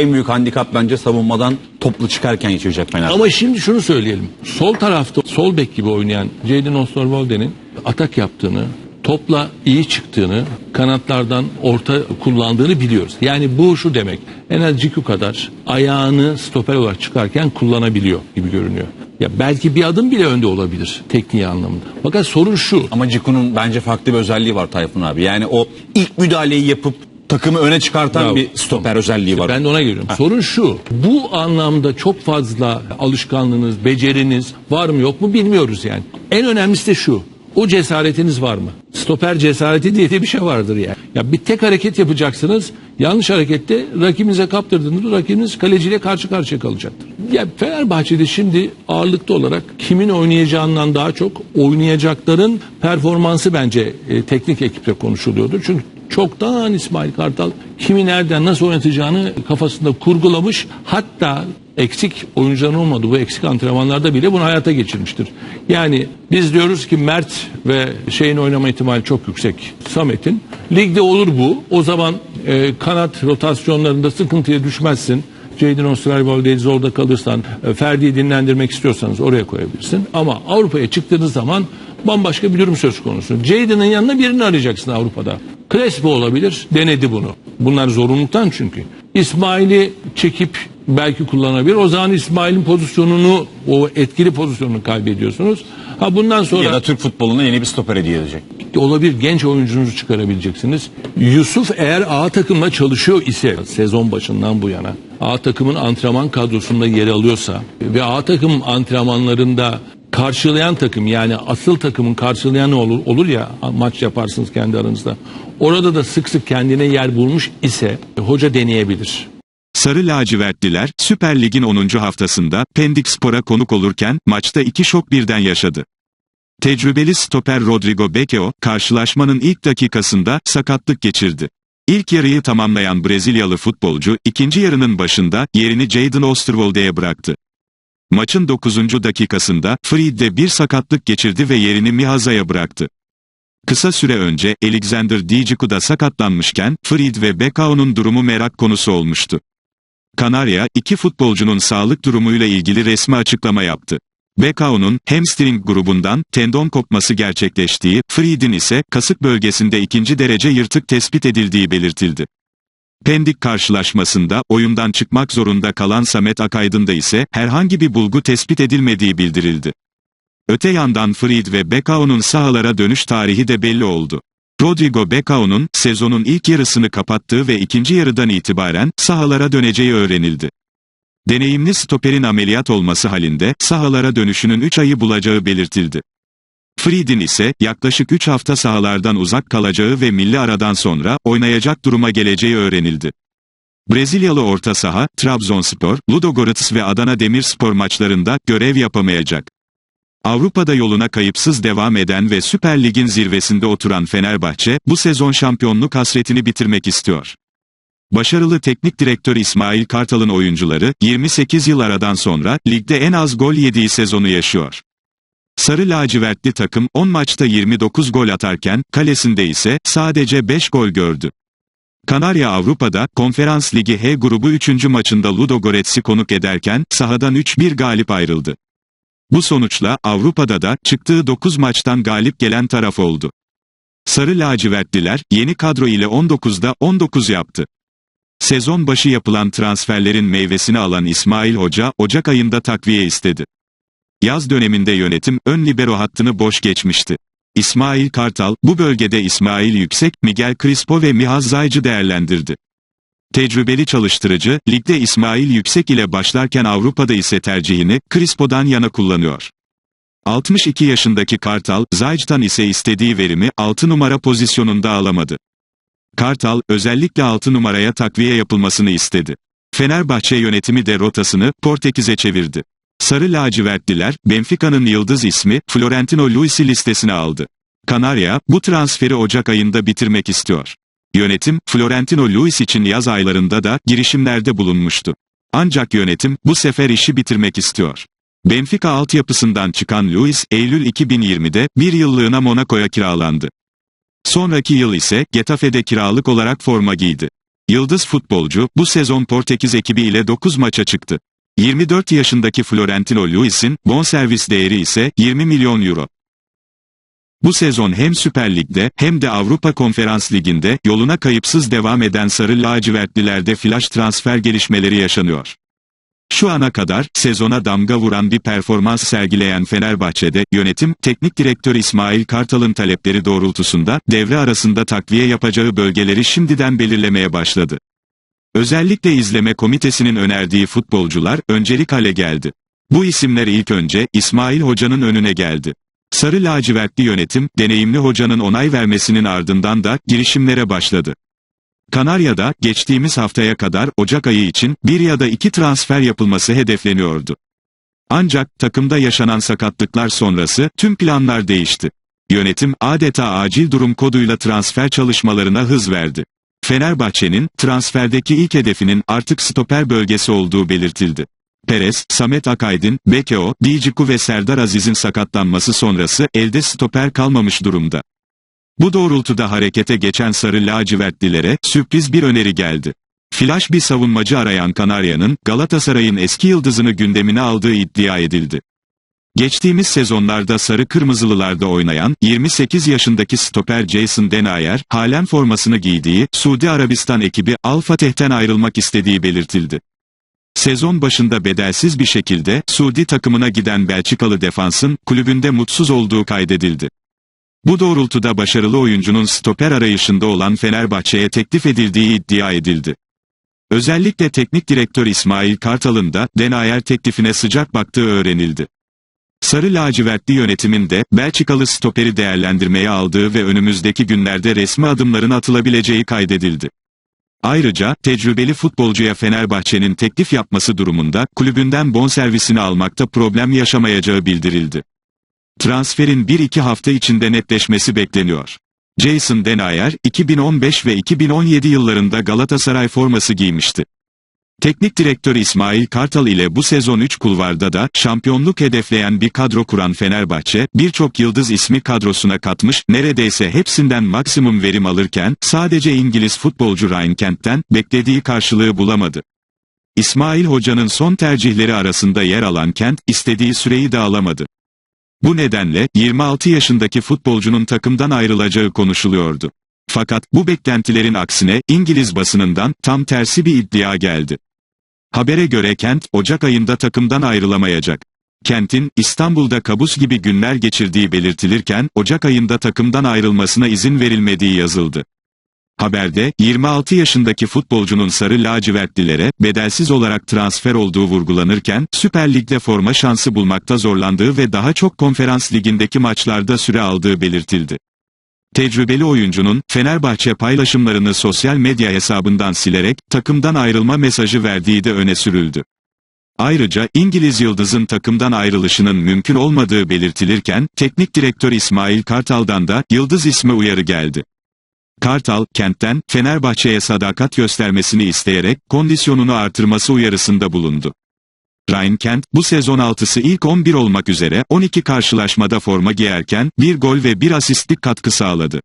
En büyük handikap bence savunmadan toplu çıkarken yaşayacak Fener. Ama şimdi şunu söyleyelim. Sol tarafta sol bek gibi oynayan Jadon Osterwolde'nin atak yaptığını, topla iyi çıktığını, kanatlardan orta kullandığını biliyoruz. Yani bu şu demek. En az Ciku kadar ayağını stoper olarak çıkarken kullanabiliyor gibi görünüyor. Ya belki bir adım bile önde olabilir tekniği anlamında. Fakat sorun şu. Ama Ciku'nun bence farklı bir özelliği var Tayfun abi. Yani o ilk müdahaleyi yapıp takımı öne çıkartan Bravo. bir stoper özelliği var. Ben de ona geliyorum. Sorun şu. Bu anlamda çok fazla alışkanlığınız, beceriniz var mı yok mu bilmiyoruz yani. En önemlisi de şu. O cesaretiniz var mı? Stoper cesareti diye de bir şey vardır yani. Ya bir tek hareket yapacaksınız. Yanlış harekette rakibinize kaptırdığınızda rakibiniz kaleciyle karşı karşıya kalacaktır. Ya Fenerbahçe'de şimdi ağırlıklı olarak kimin oynayacağından daha çok oynayacakların performansı bence e, teknik ekipte konuşuluyordur. Çünkü çoktan İsmail Kartal kimi nereden nasıl oynatacağını kafasında kurgulamış. Hatta eksik oyuncuların olmadı bu eksik antrenmanlarda bile bunu hayata geçirmiştir. Yani biz diyoruz ki Mert ve şeyin oynama ihtimali çok yüksek. Samet'in. Ligde olur bu. O zaman e, kanat rotasyonlarında sıkıntıya düşmezsin. Jadon Osterwolde'yi zorda kalırsan, e, Ferdi'yi dinlendirmek istiyorsanız oraya koyabilirsin. Ama Avrupa'ya çıktığınız zaman bambaşka bir durum söz konusu. Jadon'ın yanına birini arayacaksın Avrupa'da. Crespo olabilir, denedi bunu. Bunlar zorunluluktan çünkü. İsmail'i çekip belki kullanabilir. O zaman İsmail'in pozisyonunu, o etkili pozisyonunu kaybediyorsunuz. Ha bundan sonra Ya da Türk futboluna yeni bir stoper hediye edecek. olabilir genç oyuncunuzu çıkarabileceksiniz. Yusuf eğer A takımla çalışıyor ise sezon başından bu yana A takımın antrenman kadrosunda yer alıyorsa ve A takım antrenmanlarında karşılayan takım yani asıl takımın karşılayanı olur, olur ya maç yaparsınız kendi aranızda. Orada da sık sık kendine yer bulmuş ise hoca deneyebilir. Sarı lacivertliler Süper Lig'in 10. haftasında Pendik Spor'a konuk olurken maçta iki şok birden yaşadı. Tecrübeli stoper Rodrigo Becchio karşılaşmanın ilk dakikasında sakatlık geçirdi. İlk yarıyı tamamlayan Brezilyalı futbolcu ikinci yarının başında yerini Jadon Osterwolde'ye bıraktı. Maçın 9. dakikasında Fried bir sakatlık geçirdi ve yerini Mihaza'ya bıraktı. Kısa süre önce Alexander Djiku da sakatlanmışken Fried ve Bekao'nun durumu merak konusu olmuştu. Kanarya, iki futbolcunun sağlık durumuyla ilgili resmi açıklama yaptı. Bekao'nun hamstring grubundan tendon kopması gerçekleştiği, Fried'in ise kasık bölgesinde ikinci derece yırtık tespit edildiği belirtildi. Pendik karşılaşmasında oyundan çıkmak zorunda kalan Samet Akaydın'da ise herhangi bir bulgu tespit edilmediği bildirildi. Öte yandan Fried ve Bekao'nun sahalara dönüş tarihi de belli oldu. Rodrigo Bekao'nun sezonun ilk yarısını kapattığı ve ikinci yarıdan itibaren sahalara döneceği öğrenildi. Deneyimli stoperin ameliyat olması halinde sahalara dönüşünün 3 ayı bulacağı belirtildi. Fried'in ise yaklaşık 3 hafta sahalardan uzak kalacağı ve milli aradan sonra oynayacak duruma geleceği öğrenildi. Brezilyalı orta saha, Trabzonspor, Ludogorets ve Adana Demirspor maçlarında görev yapamayacak. Avrupa'da yoluna kayıpsız devam eden ve Süper Lig'in zirvesinde oturan Fenerbahçe, bu sezon şampiyonluk hasretini bitirmek istiyor. Başarılı teknik direktör İsmail Kartal'ın oyuncuları, 28 yıl aradan sonra, ligde en az gol yediği sezonu yaşıyor. Sarı lacivertli takım, 10 maçta 29 gol atarken, kalesinde ise, sadece 5 gol gördü. Kanarya Avrupa'da, Konferans Ligi H grubu 3. maçında Ludogorets'i konuk ederken, sahadan 3-1 galip ayrıldı. Bu sonuçla Avrupa'da da çıktığı 9 maçtan galip gelen taraf oldu. Sarı lacivertliler yeni kadro ile 19'da 19 yaptı. Sezon başı yapılan transferlerin meyvesini alan İsmail Hoca Ocak ayında takviye istedi. Yaz döneminde yönetim ön libero hattını boş geçmişti. İsmail Kartal bu bölgede İsmail Yüksek, Miguel Crispo ve Mihaz Zaycı değerlendirdi. Tecrübeli çalıştırıcı, ligde İsmail Yüksek ile başlarken Avrupa'da ise tercihini, Crispo'dan yana kullanıyor. 62 yaşındaki Kartal, Zayc'tan ise istediği verimi 6 numara pozisyonunda alamadı. Kartal, özellikle 6 numaraya takviye yapılmasını istedi. Fenerbahçe yönetimi de rotasını Portekiz'e çevirdi. Sarı lacivertliler, Benfica'nın yıldız ismi, Florentino Luis'i listesine aldı. Kanarya, bu transferi Ocak ayında bitirmek istiyor. Yönetim, Florentino Luis için yaz aylarında da girişimlerde bulunmuştu. Ancak yönetim, bu sefer işi bitirmek istiyor. Benfica altyapısından çıkan Luis, Eylül 2020'de, bir yıllığına Monaco'ya kiralandı. Sonraki yıl ise, Getafe'de kiralık olarak forma giydi. Yıldız futbolcu, bu sezon Portekiz ekibi ile 9 maça çıktı. 24 yaşındaki Florentino Luis'in bonservis değeri ise 20 milyon euro. Bu sezon hem Süper Lig'de hem de Avrupa Konferans Ligi'nde yoluna kayıpsız devam eden Sarı Lacivertlilerde flash transfer gelişmeleri yaşanıyor. Şu ana kadar sezona damga vuran bir performans sergileyen Fenerbahçe'de yönetim teknik direktör İsmail Kartal'ın talepleri doğrultusunda devre arasında takviye yapacağı bölgeleri şimdiden belirlemeye başladı. Özellikle izleme komitesinin önerdiği futbolcular öncelik hale geldi. Bu isimler ilk önce İsmail Hoca'nın önüne geldi. Sarı lacivertli yönetim, deneyimli hocanın onay vermesinin ardından da girişimlere başladı. Kanarya'da geçtiğimiz haftaya kadar Ocak ayı için bir ya da iki transfer yapılması hedefleniyordu. Ancak takımda yaşanan sakatlıklar sonrası tüm planlar değişti. Yönetim adeta acil durum koduyla transfer çalışmalarına hız verdi. Fenerbahçe'nin transferdeki ilk hedefinin artık stoper bölgesi olduğu belirtildi. Perez, Samet Akaydın, Bekeo, Diciku ve Serdar Aziz'in sakatlanması sonrası elde stoper kalmamış durumda. Bu doğrultuda harekete geçen Sarı Lacivertlilere sürpriz bir öneri geldi. Flash bir savunmacı arayan Kanarya'nın Galatasaray'ın eski yıldızını gündemine aldığı iddia edildi. Geçtiğimiz sezonlarda Sarı Kırmızılılarda oynayan 28 yaşındaki stoper Jason Denayer, halen formasını giydiği Suudi Arabistan ekibi Al Fateh'ten ayrılmak istediği belirtildi. Sezon başında bedelsiz bir şekilde Suudi takımına giden Belçikalı defansın kulübünde mutsuz olduğu kaydedildi. Bu doğrultuda başarılı oyuncunun stoper arayışında olan Fenerbahçe'ye teklif edildiği iddia edildi. Özellikle teknik direktör İsmail Kartal'ın da Denayer teklifine sıcak baktığı öğrenildi. Sarı lacivertli yönetimin de Belçikalı stoperi değerlendirmeye aldığı ve önümüzdeki günlerde resmi adımların atılabileceği kaydedildi. Ayrıca tecrübeli futbolcuya Fenerbahçe'nin teklif yapması durumunda kulübünden bonservisini almakta problem yaşamayacağı bildirildi. Transferin 1-2 hafta içinde netleşmesi bekleniyor. Jason Denayer, 2015 ve 2017 yıllarında Galatasaray forması giymişti. Teknik direktör İsmail Kartal ile bu sezon 3 kulvarda da şampiyonluk hedefleyen bir kadro kuran Fenerbahçe, birçok yıldız ismi kadrosuna katmış, neredeyse hepsinden maksimum verim alırken, sadece İngiliz futbolcu Ryan Kent'ten, beklediği karşılığı bulamadı. İsmail Hoca'nın son tercihleri arasında yer alan Kent, istediği süreyi de alamadı. Bu nedenle 26 yaşındaki futbolcunun takımdan ayrılacağı konuşuluyordu. Fakat bu beklentilerin aksine İngiliz basınından tam tersi bir iddia geldi. Habere göre Kent Ocak ayında takımdan ayrılamayacak. Kent'in İstanbul'da kabus gibi günler geçirdiği belirtilirken Ocak ayında takımdan ayrılmasına izin verilmediği yazıldı. Haberde 26 yaşındaki futbolcunun sarı lacivertlilere bedelsiz olarak transfer olduğu vurgulanırken Süper Lig'de forma şansı bulmakta zorlandığı ve daha çok konferans ligindeki maçlarda süre aldığı belirtildi. Tecrübeli oyuncunun Fenerbahçe paylaşımlarını sosyal medya hesabından silerek takımdan ayrılma mesajı verdiği de öne sürüldü. Ayrıca İngiliz yıldızın takımdan ayrılışının mümkün olmadığı belirtilirken teknik direktör İsmail Kartal'dan da yıldız ismi uyarı geldi. Kartal, Kent'ten Fenerbahçe'ye sadakat göstermesini isteyerek kondisyonunu artırması uyarısında bulundu. Ryan Kent, bu sezon altısı ilk 11 olmak üzere 12 karşılaşmada forma giyerken, bir gol ve bir asistlik katkı sağladı.